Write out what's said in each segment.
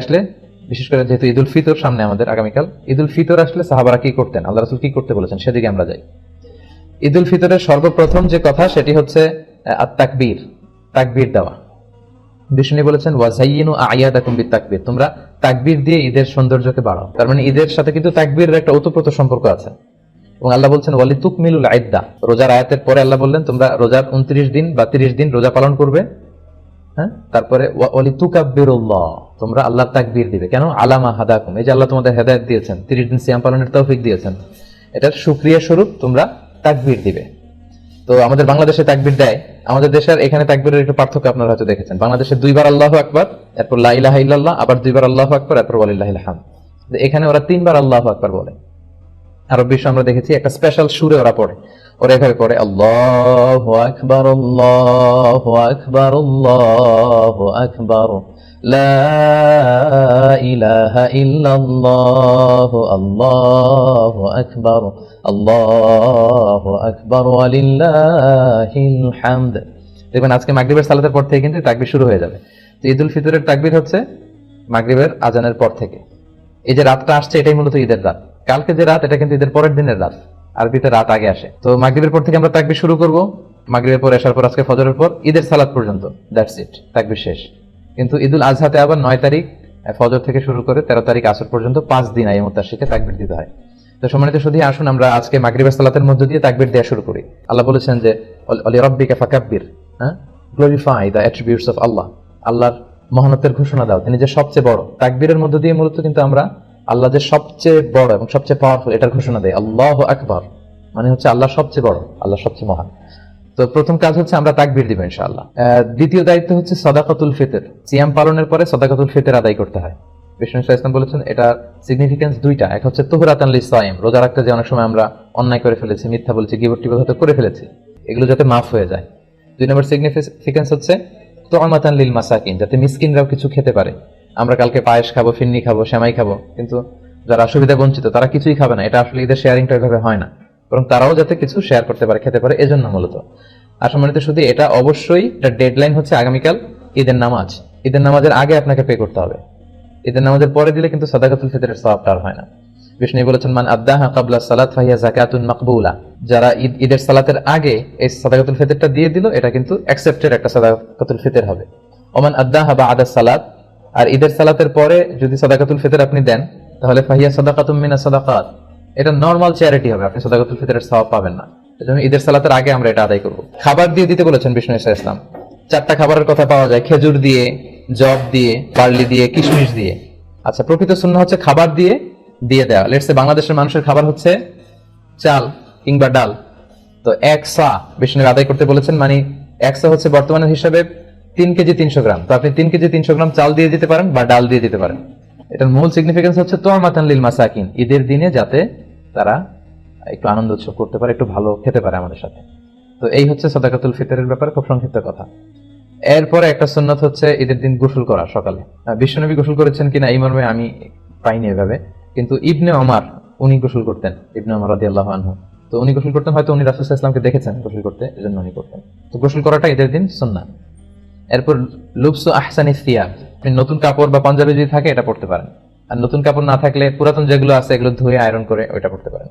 আসলে, বিশেষ করে যেহেতু ঈদুল ফিতর সামনে আমাদের আগামীকাল, ঈদুল ফিতর আসলে সাহাবারা কি করতেন? আল্লাহ রাসুল কি করতে বলেছেন সেদিকে আমরা যাই। ঈদুল ফিতরের সর্বপ্রথম যে কথা সেটি হচ্ছে তাকবীর তাকবীর দেওয়া। বিষ্ণু বলেছেন ওয়াজাইনু আয়াদাকুম বিতাকবীর তোমরা তাকবীর দিয়ে ঈদের সৌন্দর্যকে বাড়াও। তার মানে ঈদের সাথে কিন্তু তাকবীরের একটা ওতপ্রোত সম্পর্ক আছে। এবং আল্লাহ বলছেন ওয়ালি তুকমিলুল আইদা রোজার আয়াতের পরে আল্লাহ বললেন, তোমরা রোজার উনত্রিশ দিন বা তিরিশ দিন রোজা পালন করবে হ্যাঁ? তারপরে তোমরা আল্লাহ তাকবীর দিবে। কেন? আলামা হাদাকুম। এই যে আল্লাহ তোমাদের হেদায়েত দিয়েছেন, তিরিশ দিন সিয়াম পালনের তৌফিক দিয়েছেন, এটার সুক্রিয়া স্বরূপ তোমরা তাকবীর দিবে। তো আমাদের বাংলাদেশে তাকবির দেয়। আমাদের দেশের এখানে তাকবিরের একটু পার্থক্য আপনারা হয়তো দেখেছেন। বাংলাদেশে দুইবার আল্লাহ আকবার, এরপর লা ইলাহা ইল্লাল্লাহ, আবার দুইবার আল্লাহ আকবার, এরপর তো এখানে ওরা তিনবার আল্লাহ আকবার বলে। আরব বিশ্ব আমরা দেখেছি একটা স্পেশাল সুরে ওরা পড়ে। ওরা এভাবে করে আল্লাহ আকবার আল্লাহ আকবার আল্লাহ আকবার, লা ইলাহা ইল্লাল্লাহ, আল্লাহু আকবার আল্লাহু আকবার, ওয়ালিল্লাহিল হামদ। দেখবেন আজকে মাগরিবের সালাতের পর থেকে কিন্তু তাকবীর শুরু হয়ে যাবে। তো ঈদুল ফিতরের তাকবীর হচ্ছে মাগরিবের আজানের পর থেকে। এই যে রাতটা আসছে, এটাই মূলত ঈদের রাত। কালকে যে রাত, এটা কিন্তু ঈদের পরের দিনের রাত। আরবিতে রাত আগে আসে। তো মাগরিবের পর থেকে আমরা তাকবীর শুরু করব। মাগরিবের পর আসার পর, আজকে ফজরের পর, ঈদের সালাত পর্যন্ত। দ্যাটস ইট তাকবীর শেষ। কিন্তু ঈদুল আজহাতে আবার নয় তারিখ ফজর থেকে শুরু করে তেরো তারিখ আসর পর্যন্ত পাঁচ দিন আই মুতাশিকে তাকবীর দিতে হয়। তো সম্মানিত শুধু আসুন আমরা আজকে মাগরিবের সালাতের মধ্য দিয়ে তাকবির দেওয়া শুরু করি। আল্লাহ বলেছেন যে, অল- রব্বিকা ফাকাব্বির হ্যাঁ? Glorify the attributes of Allah আল্লাহর মহানতের ঘোষণা দাও। তিনি যে সবচেয়ে বড়। তাকবীরের মধ্য দিয়ে মূলত কিন্তু আমরা আল্লাহ যে সবচেয়ে বড় এবং সবচেয়ে পাওয়ারফুল এটার ঘোষণা দেয়। আল্লাহ আকবার। মানে হচ্ছে আল্লাহ সবচেয়ে বড়, আল্লাহ সবচেয়ে মহান। তো প্রথম কাজ হচ্ছে আমরা তাকবীর দিব, ইনশাআল্লাহ। দ্বিতীয় দায়িত্ব হচ্ছে সদাকাতুল ফিতর। সিয়াম পালনের পরে সদাকাতুল ফিতর আদায় করতে হয়। বিষ্ণু ইসলাম বলেছেন, এটা সিগনিফিকেন্স দুইটা। এক হচ্ছে রোজা রাখতে যে অনেক সময় আমরা অন্যায় করে ফেলেছি, মিথ্যা বলছি গিবট হয়তো করে ফেলেছি, এগুলো যাতে মাফ হয়ে যায়। দুই নম্বর সিগনিফিকেন্স হচ্ছে তোয়ামাতান লিল মাসাকিন যাতে মিসকিনরাও কিছু খেতে পারে। আমরা কালকে পায়েস খাব, ফিন্নি খাব, সেমাই খাব। কিন্তু যারা সুবিধা বঞ্চিত, তারা কিছুই খাবে না। এটা আসলে ঈদের শেয়ারিংটা এভাবে হয় না। বরং তারাও যাতে কিছু শেয়ার করতে পারে, খেতে পারে, এজন্য মূলত। আর সম্মানিত শুধু এটা অবশ্যই, এটা ডেডলাইন হচ্ছে আগামীকাল, ঈদের নামাজ। ঈদের নামাজের আগে আপনাকে পে করতে হবে। ঈদের নামাজের পরে দিলে কিন্তু সাদাকাতুল ফিতরের সওয়াবটা আর হয় না। বিষ্ণু বলেছেন, মান আদাহা কাবলা সালাত ফাহিয়া যাকাতুন মাকবুলা। যারা ঈদ, ঈদের সালাতের আগে এই সাদাকাতুল ফিতরটা দিয়ে দিল, এটা কিন্তু অ্যাকসেপ্টেড একটা সাদাকাতুল ফিতর হবে। ওমান আদাহা বা আদা সালাত। আর ঈদের সালাতের পরে যদি সাদাকাতুল ফিতর আপনি দেন, তাহলে ফাহিয়া সাদাকাতুম মিনা সাদাকাত। এটা নর্মাল চ্যারিটি হবে, আপনি সাদাকাতুল ফিতরের সওয়াব পাবেন না। ঈদের সালাতের আগে আমরা এটা আদায় করব। খাবার দিয়ে দিতে বলেছেন বিষ্ণু ইসা ইসলাম। চারটা খাবারের কথা পাওয়া যায়, খেজুর দিয়ে জব দিয়ে, বার্লি দিয়ে, কিশমিশ দিয়ে। আচ্ছা প্রকৃত শূন্য হচ্ছে খাবার দিয়ে দিয়ে দেওয়া। লেটসে বাংলাদেশের মানুষের খাবার হচ্ছে চাল কিংবা ডাল। তো এক সা বিষ্ণু আদায় করতে বলেছেন মানে এক সা হচ্ছে বর্তমানের হিসাবে তিন কেজি তিনশো গ্রাম। তো আপনি তিন কেজি তিনশো গ্রাম চাল দিয়ে দিতে পারেন বা ডাল দিয়ে দিতে পারেন। এটার মূল সিগনিফিকেন্স হচ্ছে তোর মাতান লিল মাসাকিন। ঈদের দিনে যাতে তারা একটু আনন্দ উৎসব করতে পারে, একটু ভালো খেতে পারে আমাদের সাথে। তো এই হচ্ছে সদাকাতুল ফিতরের ব্যাপারে খুব সংক্ষিপ্ত কথা। এরপরে একটা সুন্নত হচ্ছে ঈদের দিন গোসল করা সকালে। বিশ্বনবী গোসল করেছেন কিনা এই মর্মে আমি পাইনি এভাবে। কিন্তু ইবনে অমার উনি গোসল করতেন, ইবনে অমর রাদি আল্লাহ আনহু। তো উনি গোসল করতেন, হয়তো উনি রাসুল ইসলামকে দেখেছেন গোসল করতে, এজন্য উনি করতেন। তো গোসল করাটা ঈদের দিন সুন্না এরপর লুপসু আহসানি সিয়াব আপনি নতুন কাপড় বা পাঞ্জাবি যদি থাকে, এটা পড়তে পারেন। আর নতুন কাপড় না থাকলে পুরাতন যেগুলো আছে, এগুলো ধুয়ে আয়রন করে ওইটা পড়তে পারেন।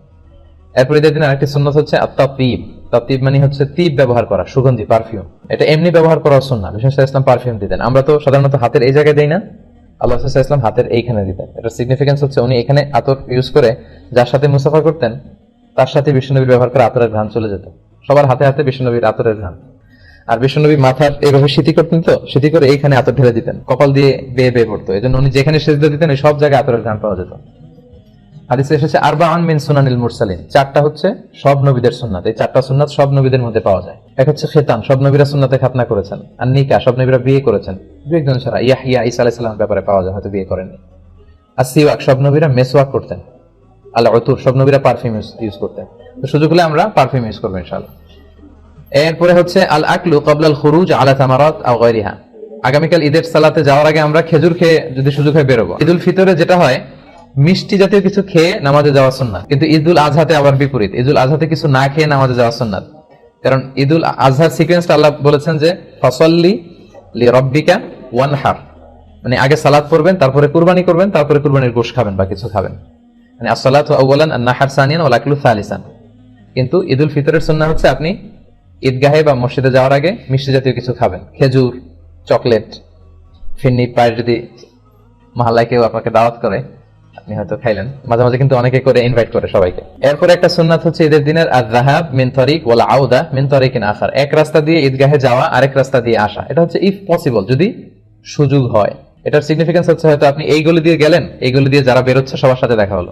এরপর ঈদের দিন আরেকটি সুন্নত হচ্ছে আত্তাপিব তাপিব মানে হচ্ছে তীব ব্যবহার করা, সুগন্ধি পারফিউম এটা এমনি ব্যবহার করা সুন্না বিশেষ ইসলাম পারফিউম দিতেন। আমরা তো সাধারণত হাতের এই জায়গায় দেই না। আল্লাহ ইসলাম হাতের এইখানে দিতেন। এটা সিগনিফিকেন্স হচ্ছে উনি এখানে আতর ইউজ করে যার সাথে মুসাফা করতেন, তার সাথে বিষ্ণুনবীর ব্যবহার করে আতরের ঘ্রাণ চলে যেত। সবার হাতে হাতে বিষ্ণুনবীর আতরের ঘ্রাণ। আর বিষ্ণুনবী মাথার এভাবে শীতি করতেন তো? শীতি করে এইখানে আতর ঢেলে দিতেন, কপাল দিয়ে বেয়ে বেয়ে পড়তো। এই জন্য উনি যেখানে সেজদা দিতেন, ওই সব জায়গায় আতরের ঘ্রাণ পাওয়া যেত। হাদিসে এসেছে আরবা সুনানিল মুরসালিন। চারটা হচ্ছে সব নবীদের সুন্নাত। এই চারটা সুন্নাত সব নবীদের মধ্যে পাওয়া যায়। এক হচ্ছে খেতান, সব নবীরা সুন্নাতে খাতনা করেছেন। আর নিকা, সব নবীরা বিয়ে করেছেন। দু একজন ছাড়া ইসা ব্যাপারে পাওয়া যায়, হয়তো বিয়ে আর সিওয়াক, সব নবীরা মেসওয়াক করতেন। আল্লাহ অতুর সব নবীরা পারফিউম ইউজ করতেন। তো সুযোগ হলে আমরা পারফিউম ইউজ করব ইনশাআল্লাহ। এরপরে হচ্ছে আল আকলু কবলাল খুরুজ আলা তামারাত আও আগামীকাল ঈদের সালাতে যাওয়ার আগে আমরা খেজুর খেয়ে যদি সুযোগ হয় বেরোবো। ঈদুল ফিতরে যেটা হয়, মিষ্টি জাতীয় কিছু খেয়ে নামাজে যাওয়া সুন্নাত। কিন্তু ঈদুল আজহাতে আবার বিপরীত। ঈদুল আজহাতে কিছু না খেয়ে নামাজে যাওয়া সুন্নাত। কারণ ঈদুল আজহার সিকোয়েন্সটা আল্লাহ বলেছেন যে, ফসল্লি লি রব্বিকা ওয়ানহার। মানে আগে সালাদ পড়বেন, তারপরে কুরবানি করবেন, তারপরে কুরবানির গোশ খাবেন বা কিছু খাবেন। মানে আসসালাত আউ্বালান নাহার সানিয়ান ওলাকুল সালিসান। কিন্তু ঈদুল ফিতরের সুন্নাহ হচ্ছে আপনি ঈদগাহে বা মসজিদে যাওয়ার আগে মিষ্টি জাতীয় কিছু খাবেন। খেজুর, চকলেট, ফিন্নি পায়ের যদি মহল্লায় কেউ আপনাকে দাওয়াত করে, আপনি হয়তো খাইলেন। মাঝে মাঝে কিন্তু অনেকে করে ইনভাইট করে সবাইকে। এরপরে একটা সুন্নাত হচ্ছে ঈদের দিনের আর রাহাব মিন তরিক ওয়ালা আউদা মিন তরিকিন আসার। এক রাস্তা দিয়ে ঈদগাহে যাওয়া, আরেক রাস্তা দিয়ে আসা। এটা হচ্ছে ইফ পসিবল যদি সুযোগ হয়। এটার সিগনিফিকেন্স হচ্ছে হয়তো আপনি এই গলি দিয়ে গেলেন, এই গলি দিয়ে যারা বেরোচ্ছে সবার সাথে দেখা হলো।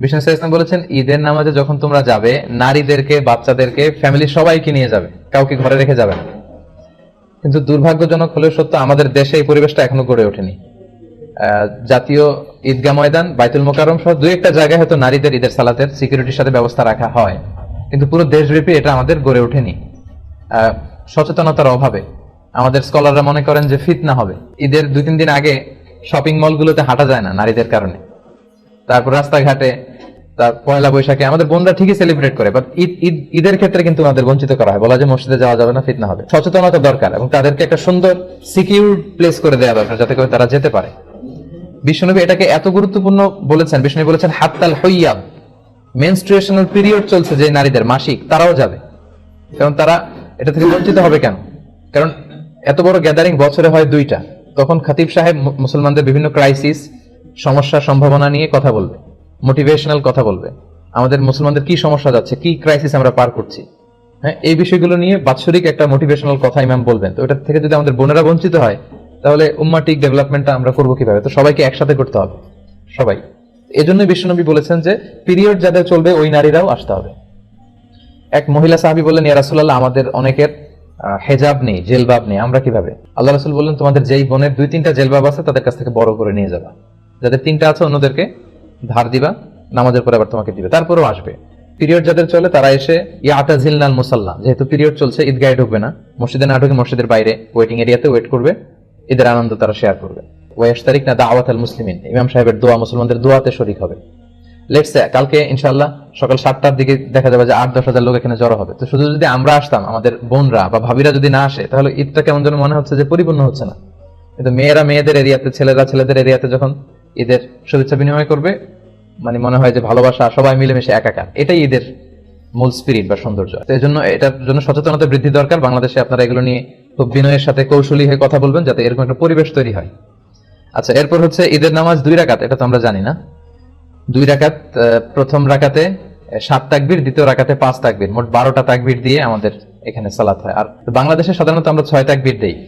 বিষ্ণু বলেছেন, ঈদের নামাজে যখন তোমরা যাবে, নারীদেরকে, বাচ্চাদেরকে ফ্যামিলি সবাইকে নিয়ে যাবে? কাউকে ঘরে রেখে যাবে কিন্তু দুর্ভাগ্যজনক হলেও সত্য, আমাদের দেশে এই পরিবেশটা এখনও গড়ে ওঠেনি। জাতীয় ঈদগাহ ময়দান, বাইতুল মোকারম সহ দুই একটা জায়গায় হয়তো নারীদের ঈদের সালাতের সিকিউরিটির সাথে ব্যবস্থা রাখা হয়। কিন্তু পুরো দেশব্যাপী এটা আমাদের গড়ে ওঠেনি। সচেতনতার অভাবে। আমাদের স্কলাররা মনে করেন যে ফিতনা হবে। ঈদের দুই তিন দিন আগে শপিং মলগুলোতে হাঁটা যায় না নারীদের কারণে। তারপর রাস্তাঘাটে, তার পয়লা বৈশাখে, আমাদের বোনরা ঠিকই সেলিব্রেট করে বাট ঈদ ঈদ, ঈদের ক্ষেত্রে কিন্তু আমাদের বঞ্চিত করা হয়। বলা যে মসজিদে যাওয়া যাবে না, ফিতনা হবে। সচেতনতা দরকার এবং তাদেরকে একটা সুন্দর সিকিউর প্লেস করে দেওয়া দরকার, যাতে করে তারা যেতে পারে। বিষ্ণুনবী এটাকে এত গুরুত্বপূর্ণ বলেছেন, বিষ্ণুনবী বলেছেন, হাত্তাল হইয়াব মেনস্ট্রুয়েশনাল পিরিয়ড চলছে যে নারীদের, মাসিক, তারাও যাবে। কারণ তারা এটা থেকে বঞ্চিত হবে কেন? কারণ এত বড় গ্যাদারিং বছরে হয় দুইটা। তখন খাতিব সাহেব মুসলমানদের বিভিন্ন ক্রাইসিস সমস্যা সম্ভাবনা নিয়ে কথা বলবে। মোটিভেশনাল কথা বলবে। আমাদের মুসলমানদের কি সমস্যা যাচ্ছে? কি ক্রাইসিস আমরা পার করছি? হ্যাঁ এই বিষয়গুলো নিয়ে বাৎসরিক একটা মোটিভেশনাল কথা ইমাম বলবেন। তো এটা থেকে যদি আমাদের বোনেরা বঞ্চিত হয়, তাহলে উম্মাটিক ডেভেলপমেন্টটা আমরা করব কীভাবে? তো সবাইকে একসাথে করতে হবে। সবাই। এজন্য বিশ্বনবী বলেছেন যে পিরিয়ড যাদের চলবে, ওই নারীরাও আসতে হবে। এক মহিলা সাহাবি বললেন, ইয়া রাসূলুল্লাহ, আমাদের অনেকের হেজাব নেই, জেলবাব নেই, আমরা কীভাবে? আল্লাহ রাসূল বললেন, তোমাদের যেই বোনের দুই তিনটা জেলবাব আছে, তাদের কাছ থেকে বড় করে নিয়ে যাবা। যাদের তিনটা আছে, অন্যদেরকে ধার দিবা, নামাজের পরে আবার তোমাকে দিবে। তারপরেও আসবে। পিরিয়ড যাদের চলে, তারা এসে ইয়াটা ঝিলনাল মুসাল্লা যেহেতু পিরিয়ড চলছে, ঈদগাহে ঢুকবে না। মসজিদে না ঢুকে মসজিদের বাইরে ওয়েটিং এরিয়াতে ওয়েট করবে। ঈদের আনন্দ তারা শেয়ার করবে। ওয়েশ তারিখ না দাওয়াত আল মুসলিমিন ইমাম সাহেবের দোয়া মুসলমানদের দোয়াতে শরিক হবে। লেটস কালকে ইনশাল্লাহ সকাল সাতটার দিকে দেখা যাবে যে আট, দশ হাজার লোক এখানে জড়ো হবে। তো শুধু যদি আমরা আসতাম, আমাদের বোনরা বা ভাবিরা যদি না আসে, তাহলে ঈদটা কেমন যেন মনে হচ্ছে যে পরিপূর্ণ হচ্ছে না। কিন্তু মেয়েরা মেয়েদের এরিয়াতে ছেলেরা ছেলেদের এরিয়াতে যখন ঈদের শুভেচ্ছা বিনিময় করবে। মানে মনে হয় যে ভালোবাসা, সবাই মিলেমিশে একাকার। এটাই ঈদের মূল স্পিরিট বা সৌন্দর্য। এই জন্য এটার জন্য সচেতনতা বৃদ্ধি দরকার। বাংলাদেশে আপনারা এগুলো নিয়ে খুব বিনয়ের সাথে কৌশলী হয়ে কথা বলবেন যাতে এরকম একটা পরিবেশ তৈরি হয়। আচ্ছা এরপর হচ্ছে ঈদের নামাজ দুই রাকাত। এটা তো আমরা জানি না। দুই রাকাত প্রথম রাকাতে সাত তাকবির, দ্বিতীয় রাকাতে পাঁচ তাকবির। মোট বারোটা তাকবির দিয়ে আমাদের এখানে সালাত হয়। আর বাংলাদেশে সাধারণত আমরা ছয় তাকবির দেই।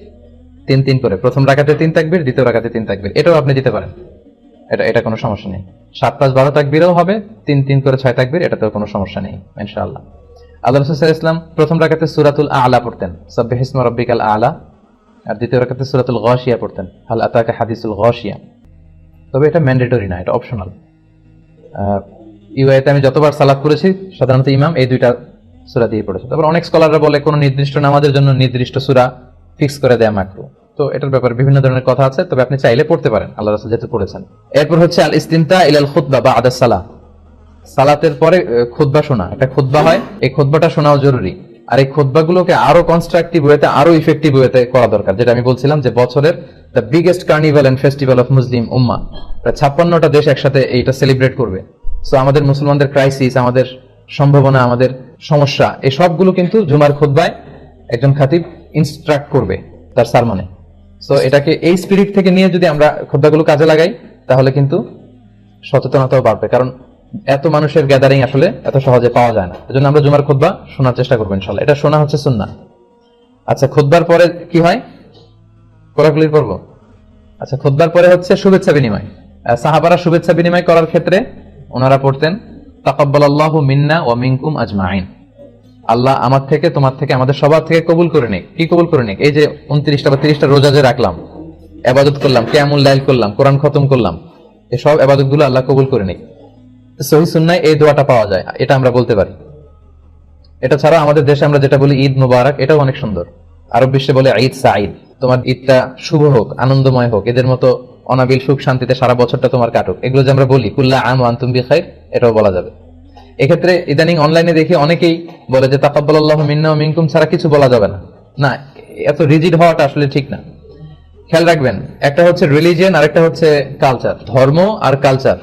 তিন তিন করে। প্রথম রাকাতে তিন তাকবির, দ্বিতীয় রাকাতে তিন তাকবির। এটাও আপনি দিতে পারেন। এটা এটা কোনো সমস্যা নেই। সাত পাঁচ বারো তাকবিরও হবে, তিন তিন করে ছয় তাকবির, এটাতেও কোনো সমস্যা নেই, ইনশাআল্লাহ। আল্লাহ রসুল ইসলাম প্রথম রাকাতে সুরাতুল আলা পড়তেন। সব্বে হিসমা রব্বিকাল আলা। আর দ্বিতীয় রাকাতে সুরাতুল গশিয়া পড়তেন। হাল আতাকা হাদিসুল গশিয়া। তবে এটা ম্যান্ডেটরি না, এটা অপশনাল। ইউআইতে আমি যতবার সালাত করেছি সাধারণত ইমাম এই দুইটা সুরা দিয়ে পড়েছে। তারপর অনেক স্কলাররা বলে, কোনো নির্দিষ্ট নামাজের জন্য নির্দিষ্ট সুরা ফিক্স করে দেয়া মাকরু। তো এটার ব্যাপারে বিভিন্ন ধরনের কথা আছে, তবে আপনি চাইলে পড়তে পারেন, আল্লাহ রাসূল যেহেতু পড়েছেন। এরপর হচ্ছে আল ইস্তিমতা ইলাল খুতবা বা আদাস সালাহ সালাতের পরে খুতবা শোনা। একটা খুতবা হয়, এই খুতবাটা শোনাও জরুরি। আর এই খুতবাগুলোকে আরও কনস্ট্রাকটিভ ওয়েতে আরও ইফেক্টিভ ওয়েতে করা দরকার। যেটা আমি বলছিলাম যে বছরের the biggest carnival and festival of Muslim উম্মা প্রায় ছাপ্পান্নটা দেশ একসাথে এইটা সেলিব্রেট করবে। সো আমাদের মুসলমানদের ক্রাইসিস আমাদের সম্ভাবনা, আমাদের সমস্যা, এই সবগুলো কিন্তু জুমার খুতবায় একজন খাতিব ইনস্ট্রাক্ট করবে তার সারমনে। সো এটাকে এই স্পিরিট থেকে নিয়ে যদি আমরা খুতবাগুলো কাজে লাগাই, তাহলে কিন্তু সচেতনতাও বাড়বে। কারণ এত মানুষের গ্যাদারিং আসলে এত সহজে পাওয়া যায় না। এজন্য আমরা জুমার খুতবা শোনার চেষ্টা করব ইনশাল্লাহ এটা শোনা হচ্ছে সুন্না আচ্ছা খুতবার পরে কি হয়? কোরাকুলির পর্ব? আচ্ছা খুতবার পরে হচ্ছে শুভেচ্ছা বিনিময়। সাহাবারা শুভেচ্ছা বিনিময় করার ক্ষেত্রে ওনারা পড়তেন তাকাব্বাল আল্লাহ মিন্না ও মিনকুম আজমাইন। আল্লাহ আমার থেকে, তোমার থেকে, আমাদের সবার থেকে কবুল করে নিক। কি কবুল করে নিক? এই যে উনত্রিশটা বা তিরিশটা রোজা যে রাখলাম, এবাদত করলাম কেমন লাইল করলাম, কোরআন খতম করলাম, এসব এবাদতগুলো আল্লাহ কবুল করে নিক। সহি সুন্নায় এই দোয়াটা পাওয়া যায়, এটা আমরা বলতে পারি। এটা ছাড়া আমাদের দেশে আমরা যেটা বলি ঈদ মুবারক, এটাও অনেক সুন্দর। আরব বিশ্বে বলে ঈদ সাঈদ। তোমার ঈদটা শুভ হোক, আনন্দময় হোক, এদের মতো অনাবিল সুখ শান্তিতে সারা বছরটা তোমার কাটুক। এগুলো যে আমরা বলি, কুল্লা আম আন্তুম বিখাইর এটাও বলা যাবে। এক্ষেত্রে ইদানিং অনলাইনে দেখি অনেকেই বলে যে, তাকাব্বালাল্লাহু মিন্না মিনকুম ছাড়া কিছু বলা যাবে না। না, এত রিজিড হওয়াটা আসলে ঠিক না। খেয়াল রাখবেন, একটা হচ্ছে রিলিজিয়ন আর একটা হচ্ছে কালচার ধর্ম আর কালচার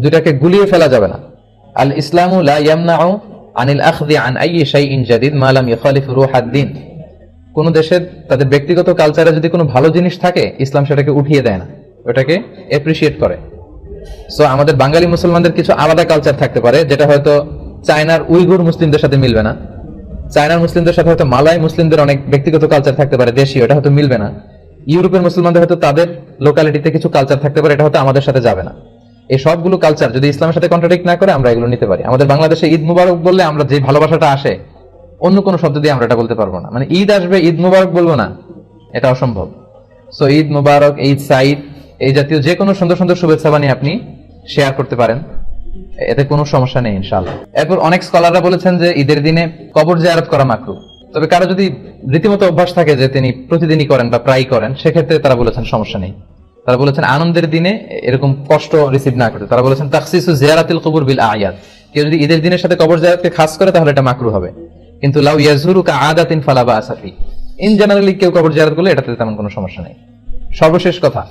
দুটাকে গুলিয়ে ফেলা যাবে না। আল ইসলামু আনিল আখদি আন আইয়ি শাইইন জাদিদ মা ইখালিফ রুহাদ কোন দেশের তাদের ব্যক্তিগত কালচারে যদি কোনো ভালো জিনিস থাকে, ইসলাম সেটাকে উঠিয়ে দেয় না। ওটাকে এপ্রিসিয়েট করে। সো আমাদের বাঙালি মুসলমানদের কিছু আলাদা কালচার থাকতে পারে, যেটা হয়তো চায়নার উইগুর মুসলিমদের সাথে মিলবে না। চায়নার মুসলিমদের সাথে হয়তো মালাই মুসলিমদের অনেক ব্যক্তিগত কালচার থাকতে পারে, দেশীয়, এটা হয়তো মিলবে না। ইউরোপের মুসলমানদের হয়তো তাদের লোকালিটিতে কিছু কালচার থাকতে পারে, এটা হয়তো আমাদের সাথে যাবে না। এই সবগুলো কালচার যদি ইসলামের সাথে কন্ট্রাডিক্ট না করে, আমরা এগুলো নিতে পারি। আমাদের বাংলাদেশে ঈদ মুবারক বললে আমরা যে ভালোবাসাটা আসে, অন্য কোনো শব্দ দিয়ে আমরা এটা বলতে পারব না। মানে ঈদ আসবে, ঈদ মুবারক বলব না, এটা অসম্ভব। সো ঈদ মুবারক, ঈদ সাইদ এই জাতীয় যে কোনো সুন্দর সুন্দর শুভেচ্ছা বানিয়ে আপনি শেয়ার করতে পারেন। এতে কোনো সমস্যা নেই, ইনশাআল্লাহ। এরপর অনেক স্কলাররা বলেছেন যে ঈদের দিনে কবর জিয়ারত করা মাকরু। তবে কারও যদি রীতিমতো অভ্যাস থাকে যে তিনি প্রতিদিনই করেন বা প্রায় করেন, সেক্ষেত্রে তারা বলেছেন সমস্যা নেই। তারা বলেছেন আনন্দের দিনে এরকম কষ্ট রিসিভ না করতে। তারা বলেছেন তাকসিসু জিয়ারাতিল কবর বিল আয়াত। কেউ যদি ঈদের দিনের সাথে কবর জিয়ারতকে খাস করে, তাহলে এটা মাকরু হবে। কিন্তু লাউ ইয়াজুরু কা আদাতিন ফালাবা আসাফি ইন জেনারেলি কেউ কবর জিয়ারত করলে এটাতে তেমন কোনো সমস্যা নেই। সর্বশেষ কথা